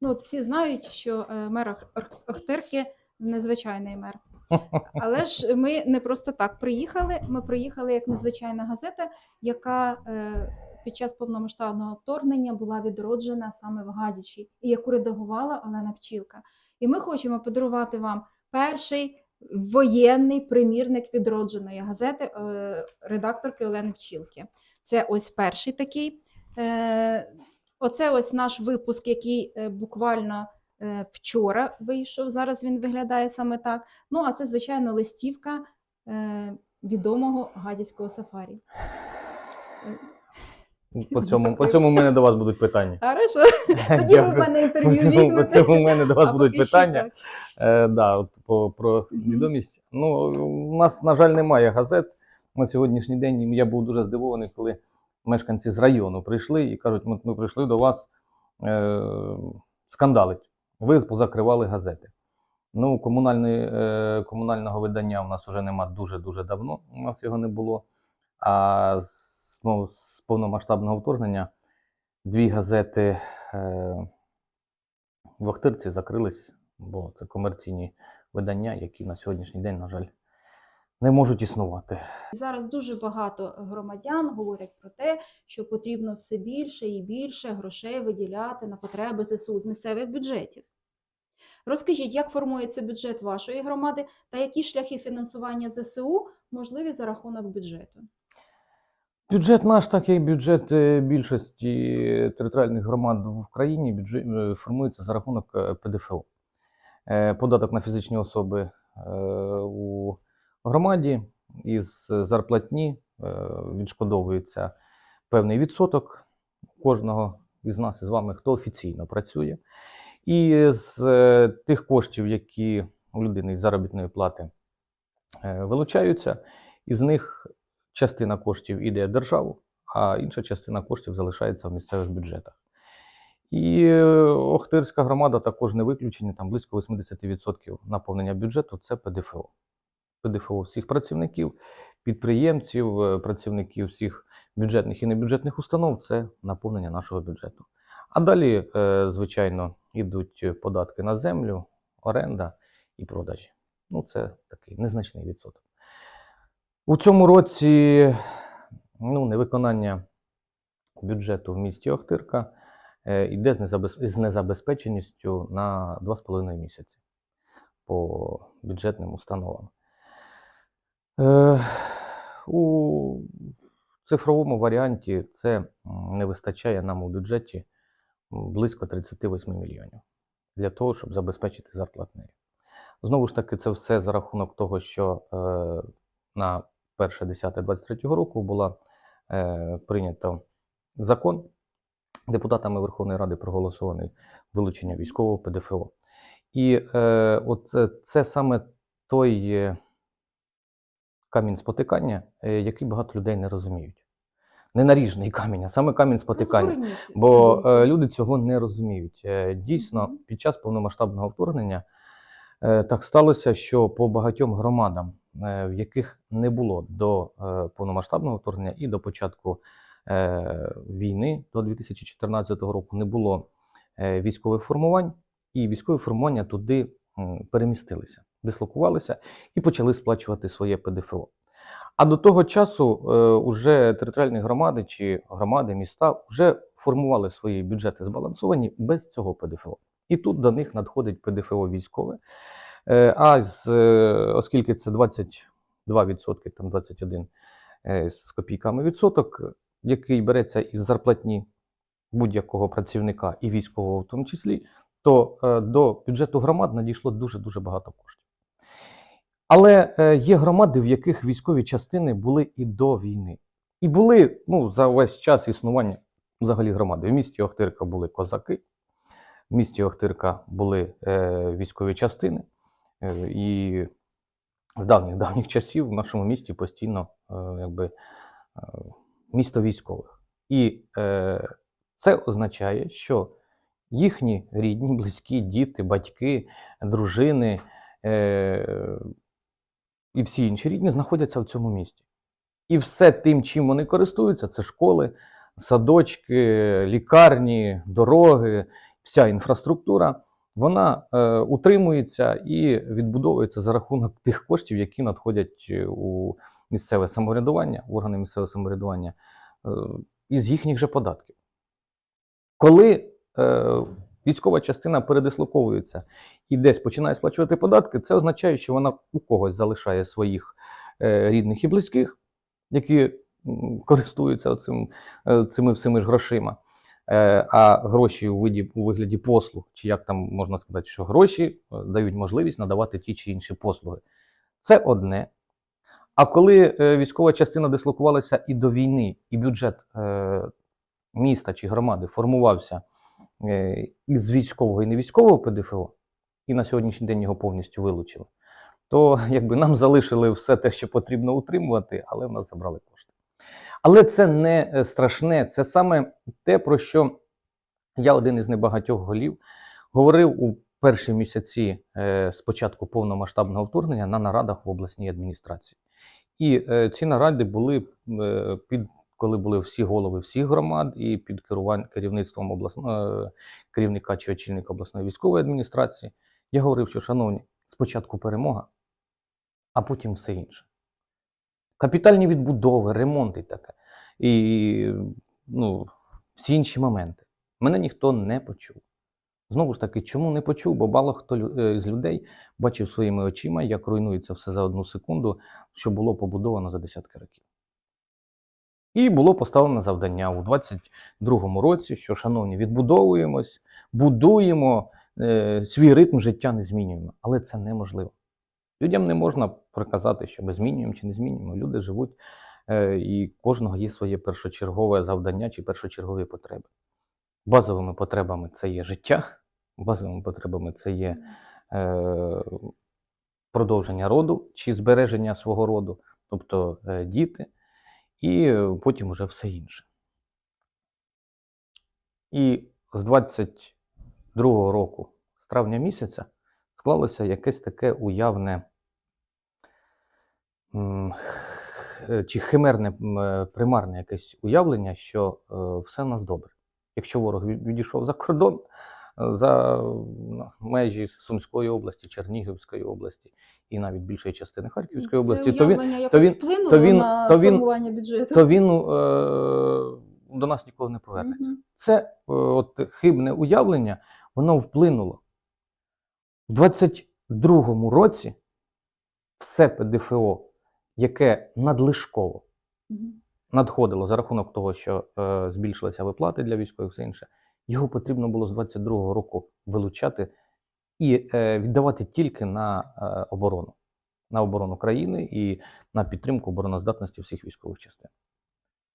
Ну, от всі знають, що е, мер Ох- Ох- Охтирки незвичайний мер. Але ж ми не просто так приїхали. Ми приїхали як незвичайна газета, яка е, під час повномасштабного вторгнення була відроджена саме в Гадячі, і яку редагувала Олена Пчілка. І ми хочемо подарувати вам перший воєнний примірник відродженої газети е, редакторки Олени Пчілки. Це ось перший такий. Оце ось наш випуск, який е, буквально е, вчора вийшов. Зараз він виглядає саме так. Ну, а це, звичайно, листівка е, відомого гадяцького сафарі. По цьому, по цьому в мене до вас будуть питання. Хорошо, тоді ви в мене інтерв'ю цьому, по цьому в мене до вас А будуть питання. Е, да, от по, про відомість. Ну, у нас, на жаль, немає газет на сьогоднішній день. Я був дуже здивований, коли мешканці з району прийшли і кажуть, ми, ми прийшли до вас е, скандалить. Ви позакривали газети. Ну, комунальної, е, комунального видання у нас вже нема дуже-дуже давно. У нас його не було. А з, ну, з повномасштабного вторгнення дві газети е, в Охтирці закрились, бо це комерційні видання, які на сьогоднішній день, на жаль, не можуть існувати. Зараз дуже багато громадян говорять про те, що потрібно все більше і більше грошей виділяти на потреби ЗСУ з місцевих бюджетів. Розкажіть, як формується бюджет вашої громади та які шляхи фінансування ЗСУ можливі за рахунок бюджету? Бюджет наш, так як бюджет е, більшості територіальних громад в країні, бюджет е, формується за рахунок е, ПДФО. Податок на фізичні особи у громаді із зарплатні е, відшкодовується певний відсоток кожного із нас із вами, хто офіційно працює. І з е, тих коштів, які у людини із заробітної плати е, вилучаються, із них частина коштів іде в державу, а інша частина коштів залишається в місцевих бюджетах. І Охтирська громада також не виключення, там близько 80% наповнення бюджету це ПДФО. ПДФО всіх працівників, підприємців, е, працівників всіх бюджетних і небюджетних установ це наповнення нашого бюджету. А далі, е, звичайно, йдуть податки на землю, оренда і продажі. Ну, це такий незначний відсоток. У цьому році ну, невиконання бюджету в місті Охтирка е, йде з незабезпеченістю на 2,5 місяці по бюджетним установам. Е, у цифровому варіанті це не вистачає нам у бюджеті близько 38 мільйонів для того, щоб забезпечити зарплатнею. Знову ж таки, це все за рахунок того, що е, на 1.10.23 року була е, прийнято закон депутатами Верховної Ради проголосований вилучення військового ПДФО. І е, от це, саме той е, камінь спотикання, е, який багато людей не розуміють. Не наріжний камінь, а саме камінь спотикання. Бо е, люди цього не розуміють. Е, дійсно, під час повномасштабного вторгнення е, так сталося, що по багатьом громадам, е, в яких не було до е, повномасштабного вторгнення і до початку е, війни до 2014 року, не було е, військових формувань, і військові формування туди перемістилися, дислокувалися і почали сплачувати своє ПДФО. А до того часу е, уже територіальні громади чи громади, міста вже формували свої бюджети збалансовані без цього ПДФО. І тут до них надходить ПДФО військове. Е, а з, е, оскільки це 22%, там 21 е, з копійками відсоток, який береться із зарплатні будь-якого працівника і військового в тому числі, то е, до бюджету громад надійшло дуже-дуже багато коштів. Але е, є громади, в яких військові частини були і до війни. І були ну, за весь час існування взагалі громади. В місті Охтирка були козаки, в місті Охтирка були е, військові частини. Е, і з давніх давніх часів в нашому місті постійно е, якби, е, місто військових. І е, це означає, що їхні рідні, близькі, діти, батьки, дружини е, і всі інші рідні знаходяться в цьому місті. І все тим, чим вони користуються, це школи, садочки, лікарні, дороги вся інфраструктура, вона е, утримується і відбудовується за рахунок тих коштів, які надходять е, у місцеве самоврядування, органи місцевого самоврядування, е, із їхніх же податків. Коли е, військова частина передислоковується і десь починає сплачувати податки, це означає, що вона у когось залишає своїх е, рідних і близьких, які користуються цим, е, цими всіми ж грошима. Е, а гроші у, виді, у вигляді послуг, чи як там можна сказати, що гроші дають можливість надавати ті чи інші послуги. Це одне. А коли військова частина дислокувалася і до війни, і бюджет міста чи громади формувався із військового і невійськового ПДФО, і на сьогоднішній день його повністю вилучили, то якби нам залишили все те, що потрібно утримувати, але в нас забрали кошти. Але це не е, страшне, це саме те, про що я один із небагатьох голів говорив у перші місяці е, з початку повномасштабного вторгнення на нарадах в обласній адміністрації. І е, ці наради були е, під коли були всі голови всіх громад, і під керівництвом обласного е, керівника чи очільника обласної військової адміністрації, я говорив, що, шановні, спочатку перемога, а потім все інше. Капітальні відбудови, ремонти таке. І ну, всі інші моменти. Мене ніхто не почув. Знову ж таки, чому не почув? Бо мало хто е, з людей бачив своїми очима, як руйнується все за одну секунду, що було побудовано за десятки років. І було поставлено завдання у 22-му році, що, шановні, відбудовуємось, будуємо, е, свій ритм життя не змінюємо. Але це неможливо. Людям не можна приказати, що ми змінюємо чи не змінюємо. Люди живуть, е, і кожного є своє першочергове завдання чи першочергові потреби. Базовими потребами це є життя, базовими потребами це є е, продовження роду чи збереження свого роду, тобто е, діти, і е, потім вже все інше. І з 22-го року, з травня місяця, склалося якесь таке уявне чи химерне е, примарне якесь уявлення, що е, все в нас добре. Якщо ворог відійшов за кордон, за межі Сумської області, Чернігівської області і навіть більшої частини Харківської області, Це то він, то він- то він- на то він- формування бюджету. то він е, до нас ніколи не повернеться. Мгм. Це е, от, хибне уявлення, воно вплинуло. У 22-му році все ПДФО, яке надлишково надходило за рахунок того, що е, збільшилися виплати для військових все інше, його потрібно було з 22-го року вилучати і е, віддавати тільки на е, оборону, на оборону країни і на підтримку обороноздатності всіх військових частин.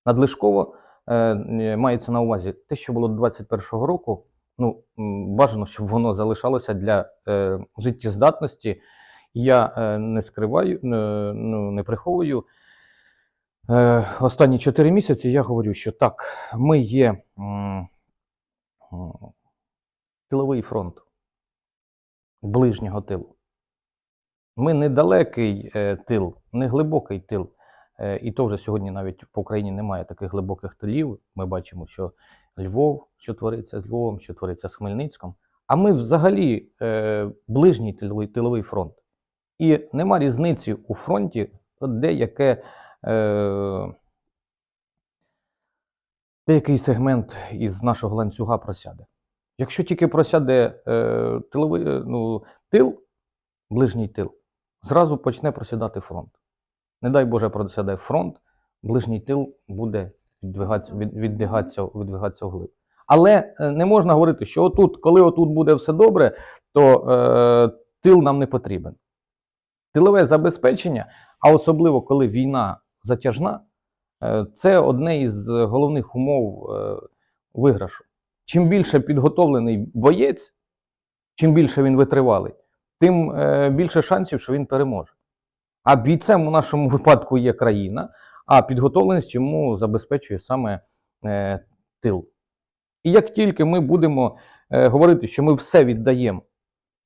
Надлишково е, мається на увазі те, що було до 21-го року. Ну, бажано, щоб воно залишалося для життєздатності. Я не скриваю, не, ну, не приховую. Останні 4 місяці я говорю, що так, ми є тиловий фронт ближнього тилу. Ми не далекий е, тил, не глибокий тил. Е, і то вже сьогодні навіть по Україні немає таких глибоких тилів. Ми бачимо, що Львов, що твориться з Львовом, що твориться з Хмельницьком. А ми взагалі е, ближній тиловий, тиловий фронт. І нема різниці у фронті, де яке, е, деякий сегмент із нашого ланцюга просяде. Якщо тільки просяде е, тиловий, е, ну, тил, ближній тил, зразу почне просідати фронт. Не дай Боже, просяде фронт, ближній тил буде віддвигатися, віддвигатися, віддвигатися вглиб. Але е, не можна говорити, що отут, коли отут буде все добре, то е, тил нам не потрібен. Тилове забезпечення, а особливо коли війна затяжна, це одне із головних умов е, виграшу. Чим більше підготовлений боєць, чим більше він витривалий, тим е, більше шансів, що він переможе. А бійцем у нашому випадку є країна, а підготовленість йому забезпечує саме е, тил. І як тільки ми будемо е, говорити, що ми все віддаємо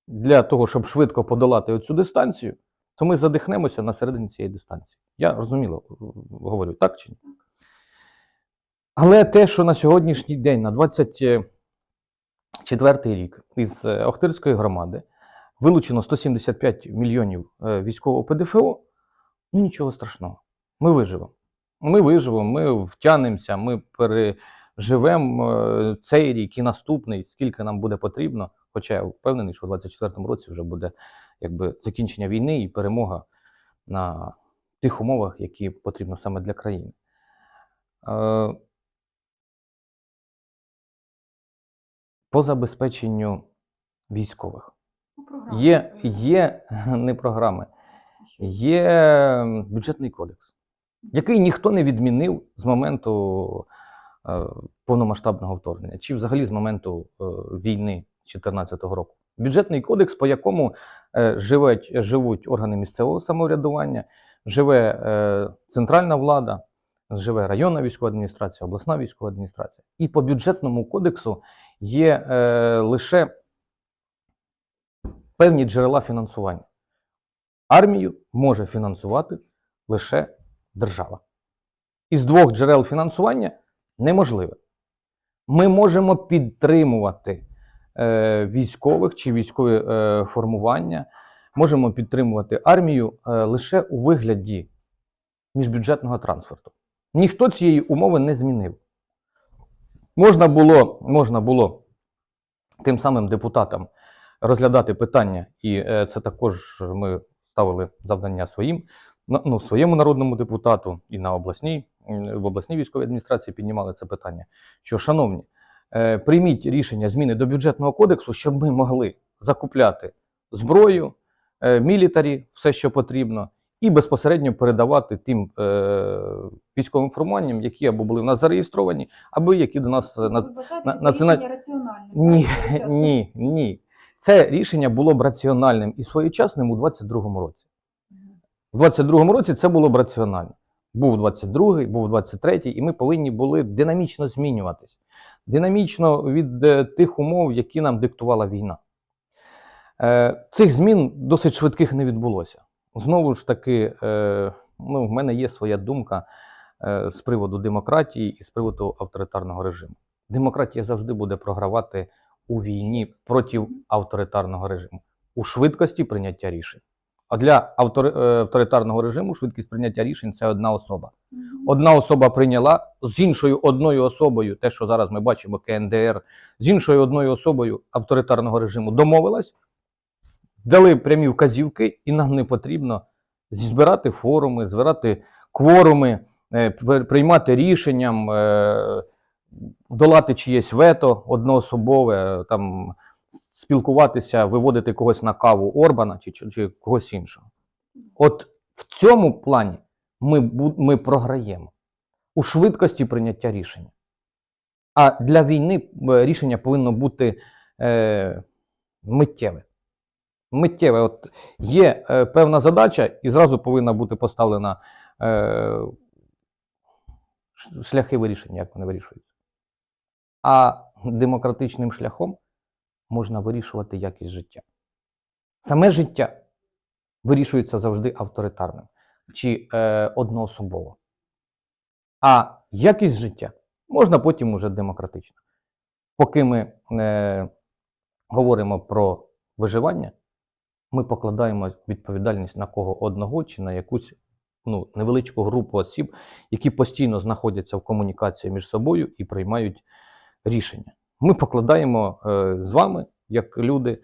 для того, щоб швидко подолати оцю дистанцію, то ми задихнемося на середині цієї дистанції. Я розуміло е, говорю, так чи ні? Але те, що на сьогоднішній день, на 20, е, четвертий рік із е, Охтирської громади вилучено 175 мільйонів е, військового ПДФО, ну нічого страшного. Ми виживемо. Ми виживемо, ми втягнемося, ми переживемо цей рік і наступний, скільки нам буде потрібно. Хоча я впевнений, що в 2024 році вже буде якби, закінчення війни і перемога на тих умовах, які потрібно саме для країни. Е, По забезпеченню військових. Є, є не програми, є бюджетний кодекс, який ніхто не відмінив з моменту е, повномасштабного вторгнення, чи взагалі з моменту е, війни 2014 року. Бюджетний кодекс, по якому е, живуть, живуть органи місцевого самоврядування, живе е, центральна влада, живе районна військова адміністрація, обласна військова адміністрація. І по бюджетному кодексу є е, лише певні джерела фінансування. Армію може фінансувати лише держава. Із двох джерел фінансування неможливе. Ми можемо підтримувати е, військових чи військові е, формування, можемо підтримувати армію е, лише у вигляді міжбюджетного трансферту. Ніхто цієї умови не змінив. Можна було, можна було тим самим депутатам розглядати питання, і е, це також ми ставили завдання своїм, ну, своєму народному депутату і на обласній, в обласній військовій адміністрації піднімали це питання. Що, шановні, е, прийміть рішення зміни до бюджетного кодексу, щоб ми могли закупляти зброю, мілітарі, все, що потрібно, і безпосередньо передавати тим е, військовим формуванням, які або були в нас зареєстровані, або які до нас е, на, на- таке раціональним? ні, ні, ні. Це рішення було б раціональним і своєчасним у 22-му році. У 22-му році це було б раціонально. Був 22-й, був 23-й, і ми повинні були динамічно змінюватись. Динамічно від е, тих умов, які нам диктувала війна. Е, цих змін досить швидких не відбулося. Знову ж таки, е, ну, в мене є своя думка е, з приводу демократії і з приводу авторитарного режиму. Демократія завжди буде програвати у війні проти авторитарного режиму у швидкості прийняття рішень. А для автори- авторитарного режиму швидкість прийняття рішень це одна особа. Одна особа прийняла з іншою одною особою, те, що зараз ми бачимо, КНДР, з іншою одною особою авторитарного режиму домовилась, дали прямі вказівки, і нам не потрібно збирати форуми, збирати кворуми, е, приймати рішенням, е, долати чиєсь вето одноособове, е, там спілкуватися, виводити когось на каву Орбана чи, чи, чи когось іншого. От в цьому плані ми, ми програємо у швидкості прийняття рішення. А для війни рішення повинно бути е, миттєве. Миттєве. От є е, певна задача, і зразу повинна бути поставлена е, шляхи вирішення, як вони вирішуються. А демократичним шляхом можна вирішувати якість життя. Саме життя вирішується завжди авторитарним чи е, одноособово. А якість життя можна потім уже демократично. Поки ми е, говоримо про виживання, ми покладаємо відповідальність на кого одного чи на якусь ну, невеличку групу осіб, які постійно знаходяться в комунікації між собою і приймають рішення. Ми покладаємо е, з вами, як люди,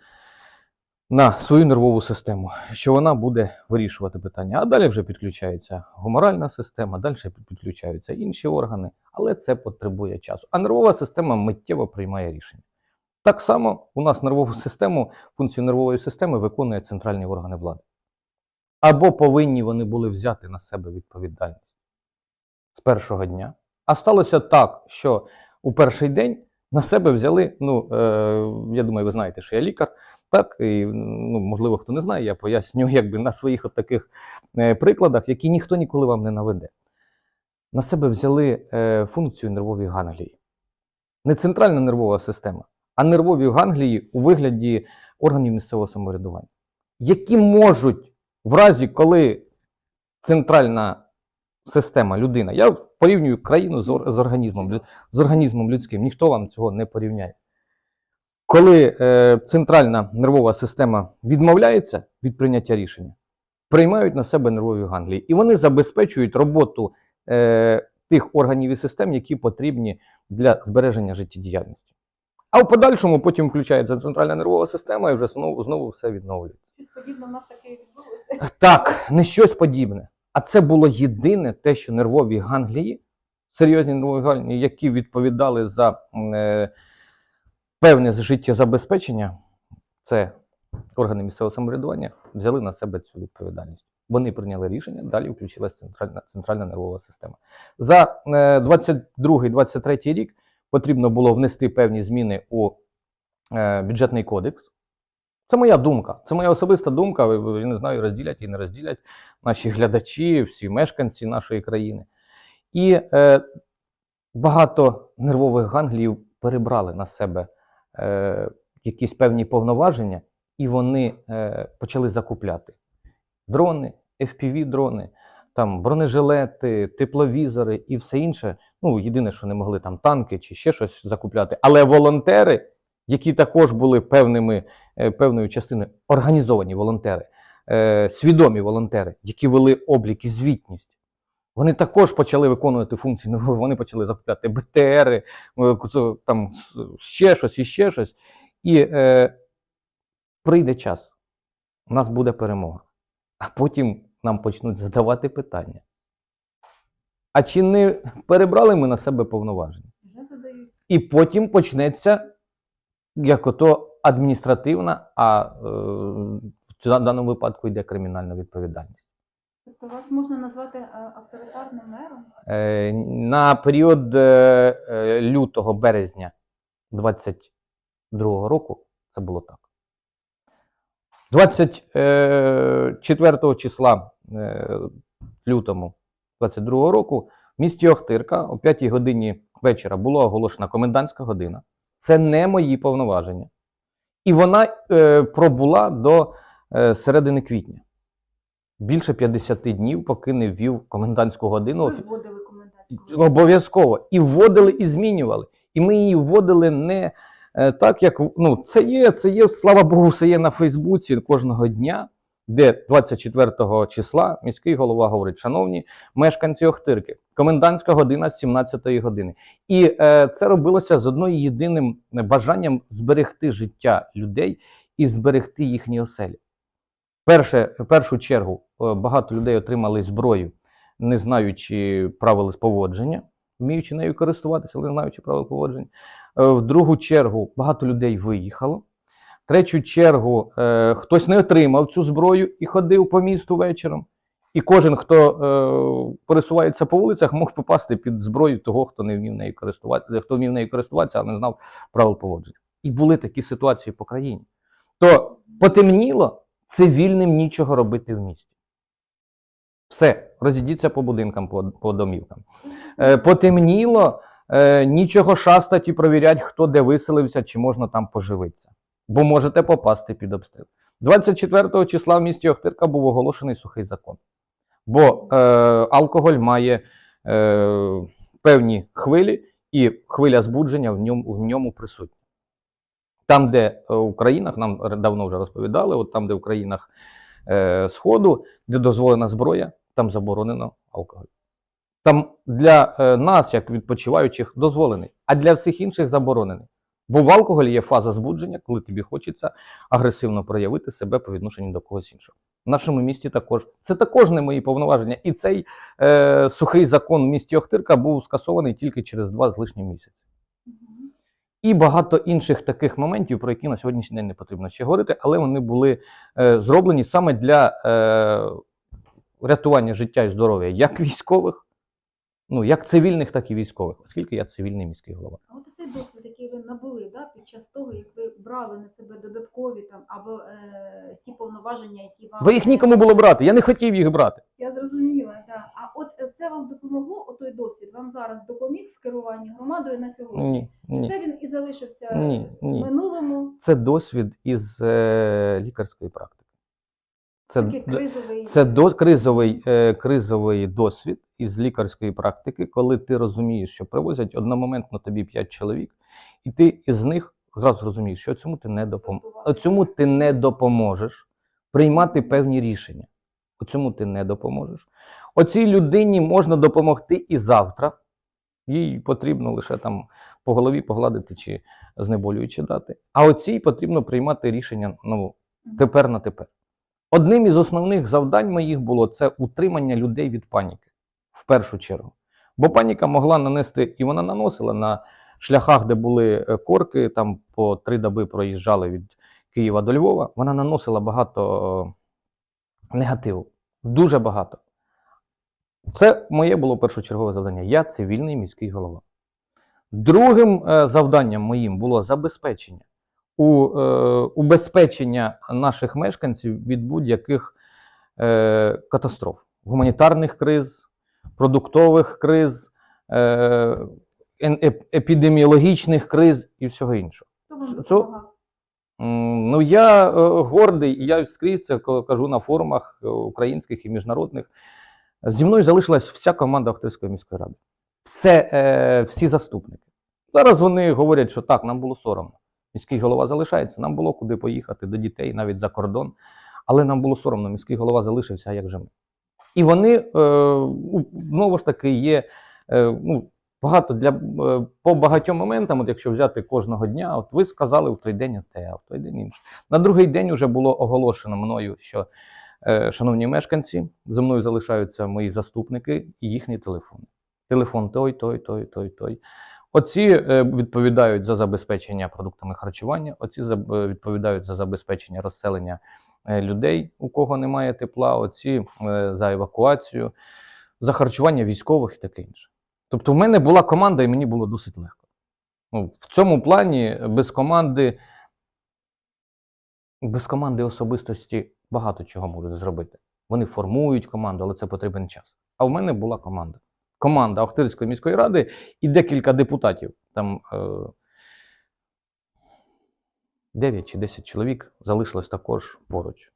на свою нервову систему, що вона буде вирішувати питання. А далі вже підключається гуморальна система, далі підключаються інші органи, але це потребує часу. А нервова система миттєво приймає рішення. Так само у нас нервову систему, функцію нервової системи виконує центральні органи влади. Або повинні вони були взяти на себе відповідальність з першого дня. А сталося так, що у перший день на себе взяли. Ну, е, я думаю, ви знаєте, що я лікар. Так, і, ну, можливо, хто не знає, я поясню якби на своїх от таких е, прикладах, які ніхто ніколи вам не наведе. На себе взяли е, функцію нервової ганглії. Не центральна нервова система, а нервові ганглії у вигляді органів місцевого самоврядування, які можуть, в разі, коли центральна система, людина, я порівнюю країну з, організмом, з організмом людським, ніхто вам цього не порівняє. Коли е, центральна нервова система відмовляється від прийняття рішення, приймають на себе нервові ганглії, і вони забезпечують роботу е, тих органів і систем, які потрібні для збереження життєдіяльності. А в подальшому потім включається центральна нервова система і вже знову, знову все відновлюється. Щось подібне в нас таке відбулося. Так, не щось подібне. А це було єдине те, що нервові ганглії, серйозні нервові ганглії, які відповідали за е, певне життєзабезпечення, це органи місцевого самоврядування, взяли на себе цю відповідальність. Вони прийняли рішення, далі включилася центральна, центральна нервова система. За е, 22-23 рік потрібно було внести певні зміни у е, бюджетний кодекс. Це моя думка, це моя особиста думка. Я не знаю, розділять і не розділять наші глядачі, всі мешканці нашої країни. І е, багато нервових ганглів перебрали на себе е, якісь певні повноваження, і вони е, почали закупляти дрони, FPV-дрони, там бронежилети, тепловізори і все інше. Ну, єдине, що не могли там танки чи ще щось закупляти. Але волонтери, які також були певними, е, певною частиною, організовані волонтери, е, свідомі волонтери, які вели облік і звітність. Вони також почали виконувати функції. Ну, вони почали закупляти БТРи, е, там ще щось і ще щось. І е, прийде час, у нас буде перемога. А потім нам почнуть задавати питання. А чи не перебрали ми на себе повноваження? І потім почнеться як ото адміністративна, а е, в даному випадку йде кримінальна відповідальність. Тобто вас можна назвати е, авторитарним мером? Е, на період е, е, лютого березня 22 року це було так. 24 числа е, лютому 22 року в місті Охтирка о 5 годині вечора була оголошена комендантська година. Це не мої повноваження. І вона е, пробула до е, середини квітня. Більше 50 днів, поки не ввів комендантську годину. Ви вводили комендантську. Обов'язково. І вводили, і змінювали. І ми її вводили не е, так, як ну, це є, це є, слава Богу, це є на Фейсбуці кожного дня, де 24 числа міський голова говорить: шановні мешканці Охтирки, комендантська година з 17 години. І е, це робилося з одним єдиним бажанням зберегти життя людей і зберегти їхні оселі. Перше, в першу чергу е, багато людей отримали зброю, не знаючи правил поводження, вміючи нею користуватися, але не знаючи правил поводження. Е, В другу чергу багато людей виїхало. Третю чергу е, хтось не отримав цю зброю і ходив по місту вечором. І кожен, хто е, пересувається по вулицях, мог попасти під зброю того, хто не вмів нею користуватися, хто вмів нею користуватися, а не знав правил поводження. І були такі ситуації по країні. То потемніло, цивільним нічого робити в місті. Все, розійдіться по будинкам, по, по домівкам. Е, потемніло, е, нічого шастать і провірять, хто де виселився, чи можна там поживитися. Бо можете попасти під обстріл. 24 числа в місті Охтирка був оголошений сухий закон. Бо е, алкоголь має е, певні хвилі, і хвиля збудження в ньому, в ньому присутня. Там, де е, в країнах, нам давно вже розповідали, от там, де в країнах е, Сходу, де дозволена зброя, там заборонено алкоголь. Там для е, нас, як відпочиваючих, дозволений, а для всіх інших заборонений. Бо в алкоголі є фаза збудження, коли тобі хочеться агресивно проявити себе по відношенню до когось іншого. В нашому місті також це також не мої повноваження. І цей е, сухий закон в місті Охтирка був скасований тільки через два з лишнім місяці. І багато інших таких моментів, про які на сьогоднішній день не потрібно ще говорити, але вони були е, зроблені саме для е, рятування життя і здоров'я як військових, ну як цивільних, так і військових, оскільки я цивільний міський голова. А от цей досвід, який ви набули да, під час того, як ви брали на себе додаткові там або е, ті повноваження, які вам Бо їх нікому було брати. Я не хотів їх брати. Я зрозуміла, так. А от е, це вам допомогло, отой досвід вам зараз допоміг в керуванні громадою на сьогодні? Ні, ні, це він і залишився ні, в ні. минулому? Це досвід із е, лікарської практики. Це, Такий д- кризовий. Це до, кризовий, е, кризовий досвід із лікарської практики, коли ти розумієш, що привозять одномоментно тобі 5 чоловік, і ти із них зразу розумієш, що цьому ти не допоможеш. Цьому ти не допоможеш приймати певні рішення. Цьому ти не допоможеш. Оцій людині можна допомогти і завтра. Їй потрібно лише там по голові погладити чи знеболюючи дати. А оцій потрібно приймати рішення ну, тепер на тепер. Одним із основних завдань моїх було це утримання людей від паніки в першу чергу. Бо паніка могла нанести, і вона наносила на шляхах, де були е, корки, там по три доби проїжджали від Києва до Львова. Вона наносила багато е, негативу. Дуже багато. Це моє було першочергове завдання. Я цивільний міський голова. Другим е, завданням моїм було забезпечення у, убезпечення наших мешканців від будь-яких е, катастроф, гуманітарних криз, продуктових криз, е, епідеміологічних криз і всього іншого. М, Ну, я е, гордий, і я скрізь це кажу на форумах е, українських і міжнародних. Зі мною залишилась вся команда Охтирської міської ради. Все, е, всі заступники. Зараз вони говорять, що так, нам було соромно. Міський голова залишається, нам було куди поїхати до дітей, навіть за кордон. Але нам було соромно, міський голова залишився, а як же ми? І вони е, знову ж таки є е, ну, багато для е, по багатьом моментам, от якщо взяти кожного дня, от ви сказали в той день те, а в той день інше. На другий день вже було оголошено мною, що, е, шановні мешканці, зі мною залишаються мої заступники і їхні телефони. Телефон той, той, той, той, той. Оці е, відповідають за забезпечення продуктами харчування, оці е, відповідають за забезпечення розселення людей, у кого немає тепла, оці за евакуацію, за харчування військових і таке інше. Тобто, в мене була команда, і мені було досить легко. Ну, в цьому плані без команди, без команди особистості багато чого можуть зробити. Вони формують команду, але це потрібен час. А в мене була команда. Команда Охтирської міської ради і декілька депутатів. Там е, 9 чи 10 чоловік залишилось також поруч.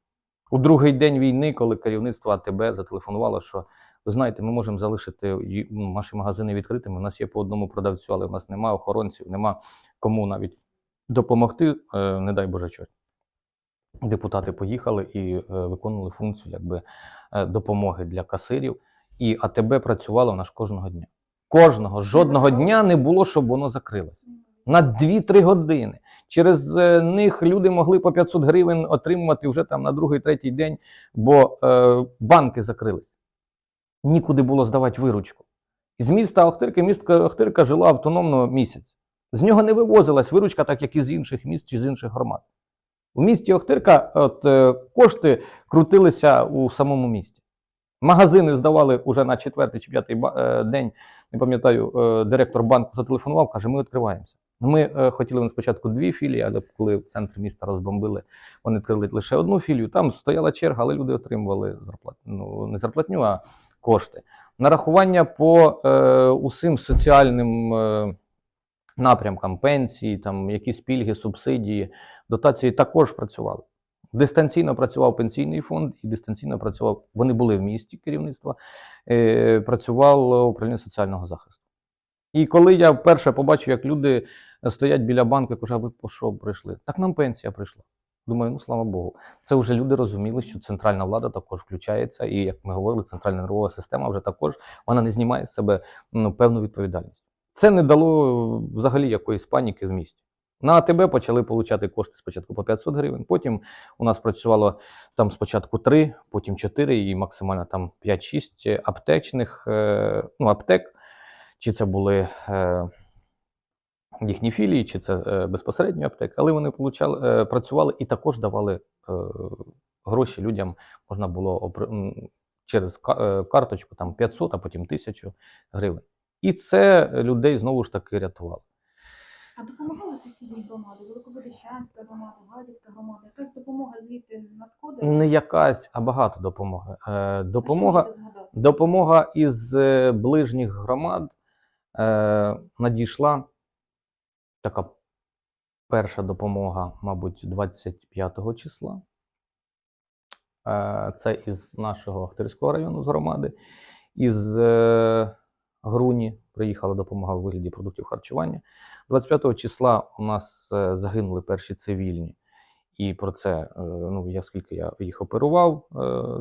У другий день війни, коли керівництво АТБ зателефонувало, що ви знаєте, ми можемо залишити наші магазини відкритими. У нас є по одному продавцю, але у нас немає охоронців, нема кому навіть допомогти, е, не дай Боже щось. Депутати поїхали і е, виконували функцію якби, е, допомоги для касирів. І АТБ працювало в нас кожного дня. Кожного, жодного дня не було, щоб воно закрилось. На 2-3 години. Через них люди могли по 500 гривень отримувати вже там на другий, третій день, бо е, банки закрились. Нікуди було здавати виручку. З міста Охтирки, місто Охтирка жила автономно місяць. З нього не вивозилась виручка, так як і з інших міст чи з інших громад. У місті Охтирка от, е, кошти крутилися у самому місті. Магазини здавали уже на четвертий чи п'ятий е, день. Не пам'ятаю, е, директор банку зателефонував, каже: ми відкриваємося. Ми хотіли спочатку дві філії, але коли в центрі міста розбомбили, вони відкрили лише одну філію. Там стояла черга, але люди отримували зарплатню, ну, не зарплатню, а кошти. Нарахування по е, усім соціальним е, напрямкам, пенсії, там, якісь пільги, субсидії, дотації також працювали. Дистанційно працював пенсійний фонд і дистанційно працював. Вони були в місті керівництва, е, працювало управління соціального захисту. І коли я вперше побачив, як люди стоять біля банку, я кажу, ви по що прийшли? Так нам пенсія прийшла. Думаю, ну слава Богу. Це вже люди розуміли, що центральна влада також включається, і як ми говорили, центральна нервова система вже також вона не знімає з себе ну, певну відповідальність. Це не дало взагалі якоїсь паніки в місті. На АТБ почали отримати кошти спочатку по 500 гривень, потім у нас працювало там спочатку 3, потім 4 і максимально там 5-6 аптечних е, ну, аптек. Чи це були е, їхні філії, чи це е, безпосередньо аптеки, але вони получали, е, працювали і також давали е, гроші людям. Можна було через карточку там 500, а потім 1000 гривень. І це людей знову ж таки рятувало. А допомагали сусідні громади? Великобудищанська громада, Гадяцька громада. Якась допомога звідти надходила? Не якась, а багато допомоги. Допомога. Допомога із ближніх громад надійшла така перша допомога, мабуть, 25 числа. Е, це із нашого Охтирського району з громади, із е, Груні приїхала допомога у вигляді продуктів харчування. 25 числа у нас е, загинули перші цивільні. І про це, ну, я скільки я їх оперував,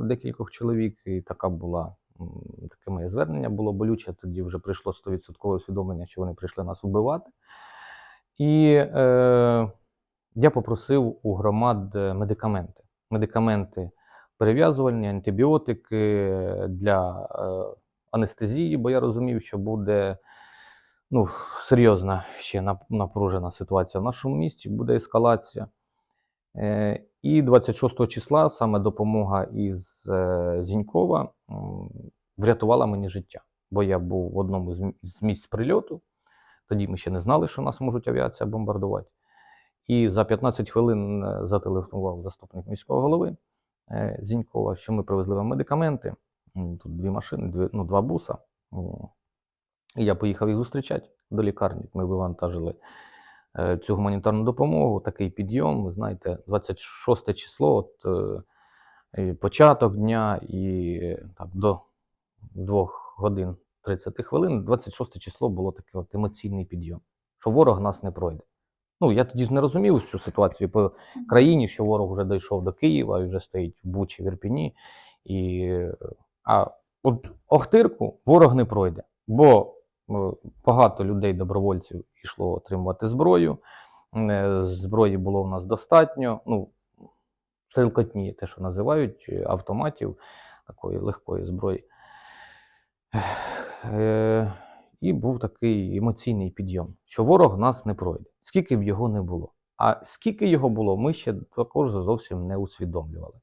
декількох чоловік, і така була, таке моє звернення було болюче. Тоді вже прийшло 100% усвідомлення, що вони прийшли нас убивати. І е, я попросив у громад е, медикаменти. Медикаменти перев'язувальні, антибіотики для е, анестезії, бо я розумів, що буде ну, серйозна ще напружена ситуація в нашому місті, буде ескалація. Е, І 26 числа саме допомога із е, Зінькова врятувала мені життя, бо я був в одному з місць прильоту. Тоді ми ще не знали, що нас можуть авіація бомбардувати. І за 15 хвилин е, зателефонував заступник міського голови е, Зінькова, що ми привезли вам медикаменти. Тут дві машини, дві, ну, два буса. І я поїхав їх зустрічати до лікарні. Ми вивантажили е, цю гуманітарну допомогу, такий підйом. Знаєте, 26 число, от, початок дня, і так, до 2 годин 30 хвилин, 26 число було таке от емоційний підйом, що ворог нас не пройде. Ну, я тоді ж не розумів всю ситуацію по країні, що ворог вже дійшов до Києва і вже стоїть в Бучі, в Ірпіні. І, а от Охтирку ворог не пройде, бо е, багато людей, добровольців, йшло отримувати зброю. Е, Зброї було в нас достатньо. Ну, стрілкотні, те, що називають, автоматів, такої легкої зброї. Е, І був такий емоційний підйом, що ворог нас не пройде, скільки б його не було. А скільки його було, ми ще також зовсім не усвідомлювали.